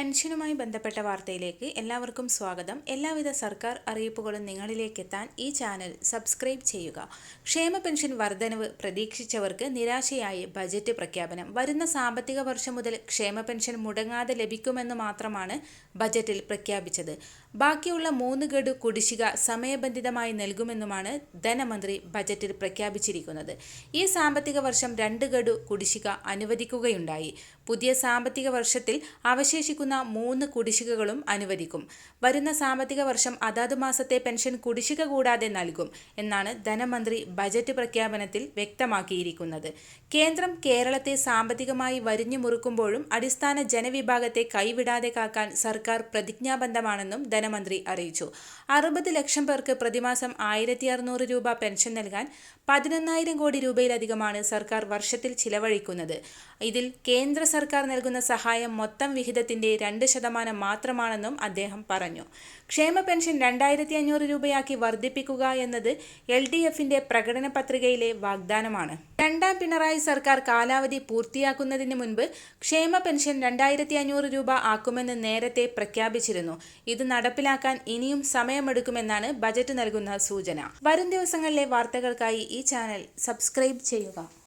പെൻഷനുമായി ബന്ധപ്പെട്ട വാർത്തയിലേക്ക് എല്ലാവർക്കും സ്വാഗതം. എല്ലാവിധ സർക്കാർ അറിയിപ്പുകളും നിങ്ങളിലേക്ക് എത്താൻ ഈ ചാനൽ സബ്സ്ക്രൈബ് ചെയ്യുക. ക്ഷേമ പെൻഷൻ വർധനവ് പ്രതീക്ഷിച്ചവർക്ക് നിരാശയായി ബജറ്റ് പ്രഖ്യാപനം. വരുന്ന സാമ്പത്തിക വർഷം മുതൽ ക്ഷേമ പെൻഷൻ മുടങ്ങാതെ ലഭിക്കുമെന്ന് മാത്രമാണ് ബജറ്റിൽ പ്രഖ്യാപിച്ചത്. ബാക്കിയുള്ള മൂന്ന് ഗഡു കുടിശ്ശിക സമയബന്ധിതമായി നൽകുമെന്നുമാണ് ധനമന്ത്രി ബജറ്റിൽ പ്രഖ്യാപിച്ചിരിക്കുന്നത്. ഈ സാമ്പത്തിക വർഷം രണ്ട് ഗഡു കുടിശ്ശിക അനുവദിക്കുകയുണ്ടായി. പുതിയ സാമ്പത്തിക വർഷത്തിൽ അവശേഷിക്കുന്ന മൂന്ന് കുടിശ്ശികകളും അനുവദിക്കും. വരുന്ന സാമ്പത്തിക വർഷം അതാത് മാസത്തെ പെൻഷൻ കുടിശ്ശിക കൂടാതെ നൽകും എന്നാണ് ധനമന്ത്രി ബജറ്റ് പ്രഖ്യാപനത്തിൽ വ്യക്തമാക്കിയിരിക്കുന്നത്. കേന്ദ്രം കേരളത്തെ സാമ്പത്തികമായി വരിഞ്ഞു മുറുക്കുമ്പോഴും അടിസ്ഥാന ജനവിഭാഗത്തെ കൈവിടാതെ കാക്കാൻ സർക്കാർ പ്രതിജ്ഞാബദ്ധമാണെന്നും ധനമന്ത്രി അറിയിച്ചു. അറുപത് ലക്ഷം പേർക്ക് പ്രതിമാസം ആയിരത്തി അറുന്നൂറ് രൂപ പെൻഷൻ നൽകാൻ പതിനൊന്നായിരം കോടി രൂപയിലധികമാണ് സർക്കാർ വർഷത്തിൽ ചിലവഴിക്കുന്നത്. ഇതിൽ കേന്ദ്ര സർക്കാർ നൽകുന്ന സഹായം മൊത്തം വിഹിതത്തിന്റെ രണ്ട് ശതമാനം മാത്രമാണെന്നും അദ്ദേഹം പറഞ്ഞു. ക്ഷേമ പെൻഷൻ രണ്ടായിരത്തി അഞ്ഞൂറ് രൂപയാക്കി വർദ്ധിപ്പിക്കുക എന്നത് എൽ ഡി എഫിന്റെ പ്രകടന പത്രികയിലെ വാഗ്ദാനമാണ്. രണ്ടാം പിണറായി സർക്കാർ കാലാവധി പൂർത്തിയാക്കുന്നതിന് മുൻപ് ക്ഷേമ പെൻഷൻ രണ്ടായിരത്തി അഞ്ഞൂറ് രൂപ ആക്കുമെന്ന് നേരത്തെ പ്രഖ്യാപിച്ചിരുന്നു. ഇത് നടപ്പിലാക്കാൻ ഇനിയും സമയമെടുക്കുമെന്നാണ് ബജറ്റ് നൽകുന്ന സൂചന. വരും ദിവസങ്ങളിലെ വാർത്തകൾക്കായി ഈ ചാനൽ സബ്സ്ക്രൈബ് ചെയ്യുക.